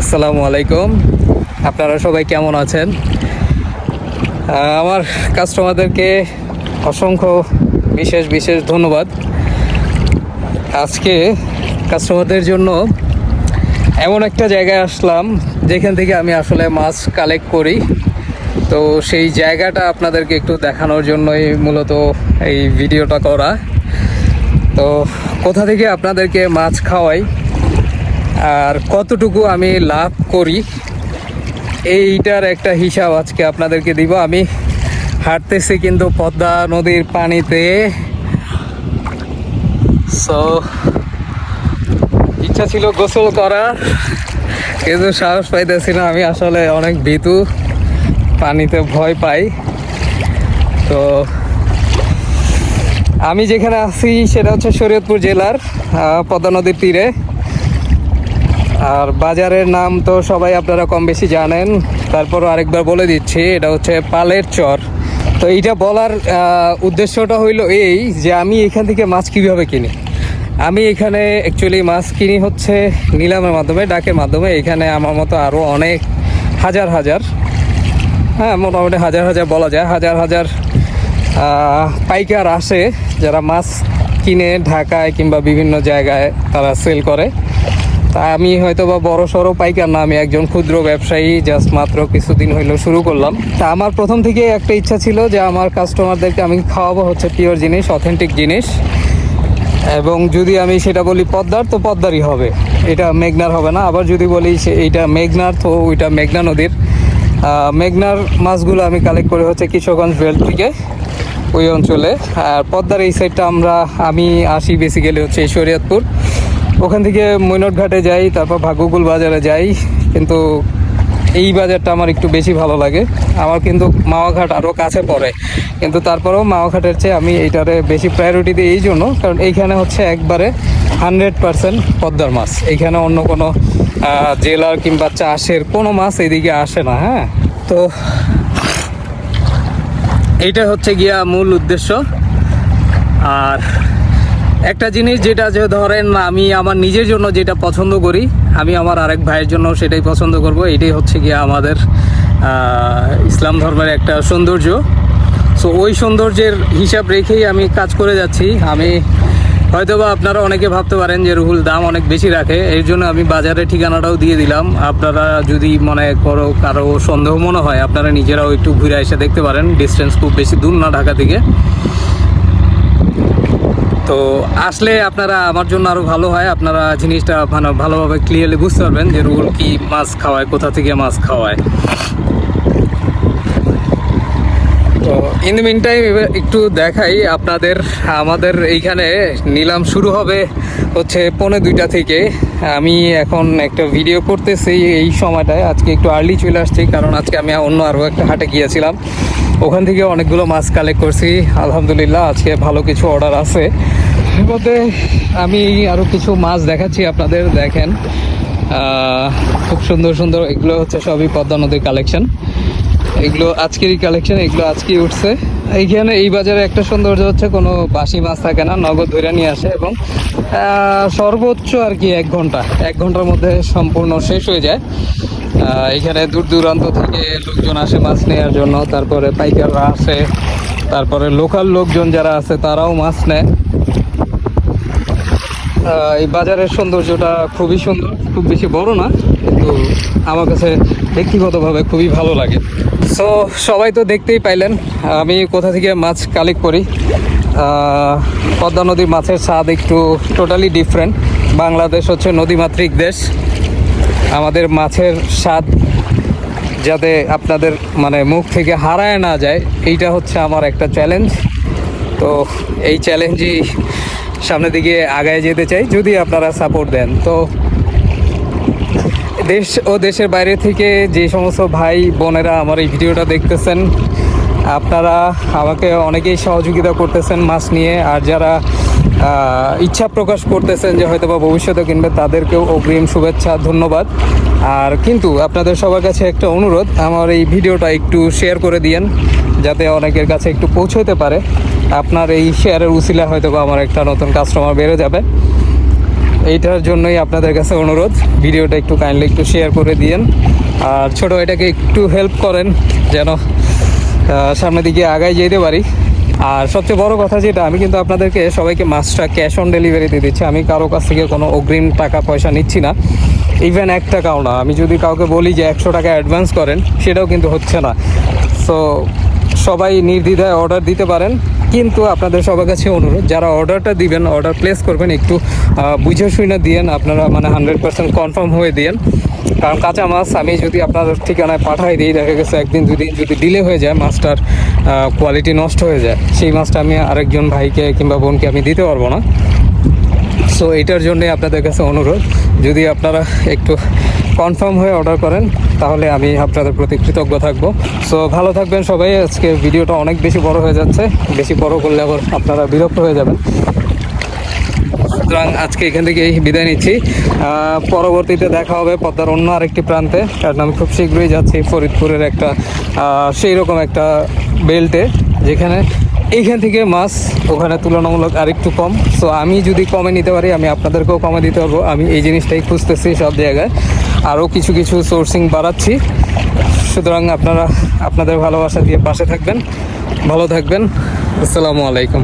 আসসালামু আলাইকুম। আপনারা সবাই কেমন আছেন? আমার কাস্টমারদেরকে অসংখ্য বিশেষ বিশেষ ধন্যবাদ। আজকে কাস্টমারদের জন্য এমন একটা জায়গায় আসলাম, যেখান থেকে আমি আসলে মাছ কালেক্ট করি। তো সেই জায়গাটা আপনাদেরকে একটু দেখানোর জন্যই মূলত এই ভিডিওটা করা। তো কোথা থেকে আপনাদেরকে মাছ খাওয়াই আর কতটুকু আমি লাভ করি, এইটার একটা হিসাব আজকে আপনাদেরকে দিব। আমি হাঁটতেছি কিন্তু পদ্মা নদীর পানিতে। সো ইচ্ছা ছিল গোসল করার, কিন্তু সাহস পাইতেছি না। আমি আসলে অনেক ভীতু, পানিতে ভয় পাই। তো, আমি যেখানে আছি সেটা হচ্ছে শরীয়তপুর জেলার পদ্মা নদীর তীরে। আর বাজারের নাম তো সবাই আপনারা কম বেশি জানেন। তারপরও আরেকবার বলে দিচ্ছি, এটা হচ্ছে পালের চর। তো এইটা বলার উদ্দেশ্যটা হইল এই যে আমি এখান থেকে মাছ কীভাবে কিনি। আমি এখানে অ্যাকচুয়ালি মাছ কিনি হচ্ছে নিলামের মাধ্যমে, ডাকের মাধ্যমে। এখানে আমার মতো আরও অনেক, হাজার হাজার হ্যাঁ মোটামুটি হাজার হাজার বলা যায়। হাজার হাজার পাইকার আসে, যারা মাছ কিনে ঢাকায় কিংবা বিভিন্ন জায়গায় তারা সেল করে। তা আমি হয়তো বা বড় সড়ো পাইকার না, আমি একজন ক্ষুদ্র ব্যবসায়ী জাস্ট মাত্র কিছুদিন হইল শুরু করলাম। তা আমার প্রথম থেকে একটা ইচ্ছা ছিল যে আমার কাস্টমারদেরকে আমি খাওয়াবো হচ্ছে পিওর জিনিস অথেন্টিক জিনিস। এবং যদি আমি সেটা বলি পদ্মার, তো পদ্মারই হবে। এটা মেঘনার হবে না। আবার যদি বলি এইটা মেঘনার, তো ওইটা মেঘনা নদীর। মেঘনার মাছগুলো আমি কালেক্ট করে হচ্ছে কিশোরগঞ্জ বেল্ট থেকে ওই অঞ্চলে। আর পদ্মার এই সাইডটা আমরা, আমি আসি বেসিক্যালি হচ্ছে শরীয়তপুর। ওখান থেকে মৈনট ঘাটে যাই, তারপর ভাগ্যকুল বাজারে যাই। কিন্তু এই বাজারটা আমার একটু বেশি ভালো লাগে। আমার কিন্তু মাওয়াঘাট আরও কাছে পড়ে। কিন্তু তারপরেও মাওয়াঘাটের চেয়ে আমি এইটারে বেশি প্রায়োরিটি দিই এই জন্য। কারণ এইখানে হচ্ছে একবারে হান্ড্রেড পারসেন্ট পদ্মার মাছ। এইখানে অন্য কোনো জেলার কিংবা চাষের কোনো মাছ এইদিকে আসে না হ্যাঁ? তো এইটা হচ্ছে গিয়া মূল উদ্দেশ্য। আর একটা জিনিস যেটা যে ধরেন আমি আমার নিজের জন্য যেটা পছন্দ করি, আমি আমার আরেক ভাইয়ের জন্য সেটাই পছন্দ করব। এটাই হচ্ছে গিয়ে আমাদের ইসলাম ধর্মের একটা সৌন্দর্য। সো ওই সৌন্দর্যের হিসাব রেখেই আমি কাজ করে যাচ্ছি। আমি হয়তোবা আপনারা অনেকে ভাবতে পারেন যে রুহুল দাম অনেক বেশি রাখে। এর জন্য আমি বাজারে ঠিকানাটাও দিয়ে দিলাম। আপনারা যদি মনে করো কারও সন্দেহ মনে হয়, আপনারা নিজেরাও একটু ঘুরে এসে দেখতে পারেন। ডিস্টেন্স খুব বেশি দূর না ঢাকা থেকে। তো আসলে আপনারা আমার জন্য আরও ভালো হয়। আপনারা জিনিসটা মানে ভালোভাবে ক্লিয়ারলি বুঝতে পারবেন যে রুল কি মাছ খাওয়ায়, কোথা থেকে মাছ খাওয়ায়। তো ইন মিন টাইম একটু দেখাই আপনাদের, আমাদের এইখানে নিলাম শুরু হবে হচ্ছে পৌনে দুইটা থেকে। আমি এখন একটা ভিডিও করতেছি এই সময়টায়। আজকে একটু আর্লি চলে আসছি, কারণ আজকে আমি অন্য আরও একটা হাটে গিয়েছিলাম। ওখান থেকে অনেকগুলো মাছ কালেক্ট করছি। আলহামদুলিল্লাহ, আজকে ভালো কিছু অর্ডার আছে। মধ্যে আমি আরও কিছু মাছ দেখাচ্ছি আপনাদের, দেখেন। খুব সুন্দর সুন্দর, এগুলো হচ্ছে সবই পদ্মা নদীর কালেকশন এগুলো আজকেরই কালেকশন এগুলো আজকেই উঠছে। এইখানে এই বাজারে একটা সৌন্দর্য হচ্ছে, কোনো বাসি মাছ থাকে না, নগদ ধরে নিয়ে আসে এবং সর্বোচ্চ আর কি এক ঘণ্টা, এক ঘণ্টার মধ্যে সম্পূর্ণ শেষ হয়ে যায়। এখানে দূর দূরান্ত থেকে লোকজন আসে মাছ নেওয়ার জন্য, তারপরে পাইকাররা আসে, তারপরে লোকাল লোকজন যারা আছে, তারাও মাছ নেয়। এই বাজারের সৌন্দর্যটা খুবই সুন্দর, খুব বেশি বড় না, কিন্তু আমার কাছে ব্যক্তিগতভাবে খুবই ভালো লাগে। সো সবাই তো দেখতেই পাইলেন, আমি কোথা থেকে মাছ কালেক্ট করি। পদ্মা নদীর মাছের স্বাদ একটু টোটালি ডিফারেন্ট বাংলাদেশ হচ্ছে নদীমাতৃক দেশ। আমাদের মাছের স্বাদ যাতে আপনাদের মানে মুখ থেকে হারায় না যায়, এইটা হচ্ছে আমার একটা চ্যালেঞ্জ তো এই চ্যালেঞ্জই সামনের দিকে আগায় যেতে চাই, যদি আপনারা সাপোর্ট দেন। তো দেশ ও দেশের বাইরে থেকে যে সমস্ত ভাই, বোনেরা আমার এই ভিডিওটা দেখতেছেন, আপনারা আমাকে অনেকেই সহযোগিতা করতেছেন মাছ নিয়ে, আর যারা ইচ্ছা প্রকাশ করতেছেন যে হয়তো বা ভবিষ্যতে কিনবে, তাদেরকেও অগ্রিম শুভেচ্ছা, ধন্যবাদ। আর কিন্তু আপনাদের সবার কাছে একটা অনুরোধ, আমার এই ভিডিওটা একটু শেয়ার করে দিয়েন, যাতে অনেকের কাছে একটু পৌঁছতে পারে। আপনার এই শেয়ারের উসিলা হয়তো বা আমার একটা নতুন কাস্টমার বেড়ে যাবে। এইটার জন্যই আপনাদের কাছে অনুরোধ। ভিডিওটা একটু কাইন্ডলি একটু শেয়ার করে দিয়েন। আর ছোট এটাকে একটু হেল্প করেন, যেন সামনের দিকে আগায় যেতে পারি। আর সবচেয়ে বড় কথা যেটা, আমি কিন্তু আপনাদেরকে সবাইকে মাছটা ক্যাশ অন ডেলিভারি দিয়ে দিচ্ছি। আমি কারও কাছ থেকে কোনো অগ্রিম টাকা, পয়সা নিচ্ছি না। ইভেন এক টাকাও না। আমি যদি কাউকে বলি যে একশো টাকা অ্যাডভান্স করেন, সেটাও কিন্তু হচ্ছে না। সো সবাই নির্দ্বিধায় অর্ডার দিতে পারেন। কিন্তু আপনাদের সবার কাছে অনুরোধ, যারা অর্ডারটা দিবেন অর্ডার প্লেস করবেন, একটু বুঝে শুনে দিয়েন, আপনারা মানে হান্ড্রেড পার্সেন্ট কনফার্ম হয়ে দিয়েন। কারণ কাঁচা মাছ আমি যদি আপনার ঠিকানায় পাঠাই দিই, দেখা গেছে একদিন, দুদিন যদি ডিলে হয়ে যায়, মাছটার কোয়ালিটি নষ্ট হয়ে যায়। সেই মাছটা আমি আরেকজন ভাইকে কিংবা বোনকে আমি দিতে পারব না। সো এটার জন্যই আপনাদের কাছে অনুরোধ। যদি আপনারা একটু কনফার্ম হয়ে অর্ডার করেন, তাহলে আমি আপনাদের প্রতি কৃতজ্ঞ থাকব। সো ভালো থাকবেন সবাই আজকে ভিডিওটা অনেক বেশি বড় হয়ে যাচ্ছে, বেশি বড় করলে আবার আপনারা বিরক্ত হয়ে যাবেন। সুতরাং আজকে এখান থেকে বিদায় নিচ্ছি। পরবর্তীতে দেখা হবে পদ্মার অন্য আরেকটি প্রান্তে। কারণ আমি খুব শীঘ্রই যাচ্ছি ফরিদপুরের একটা সেই রকম একটা বেল্টে, যেখানে এইখান থেকে মাছ ওখানে তুলনামূলক আরেকটু কম। সো আমি যদি কমে নিতে পারি, আমি আপনাদেরকেও কমে দিতে পারব। আমি এই জিনিসটাই খুঁজতেছি সব জায়গায়। আরও কিছু কিছু সোর্সিং বাড়াচ্ছি। সুতরাং আপনারা আপনাদের ভালোবাসা দিয়ে পাশে থাকবেন। ভালো থাকবেন। আসসালামু আলাইকুম।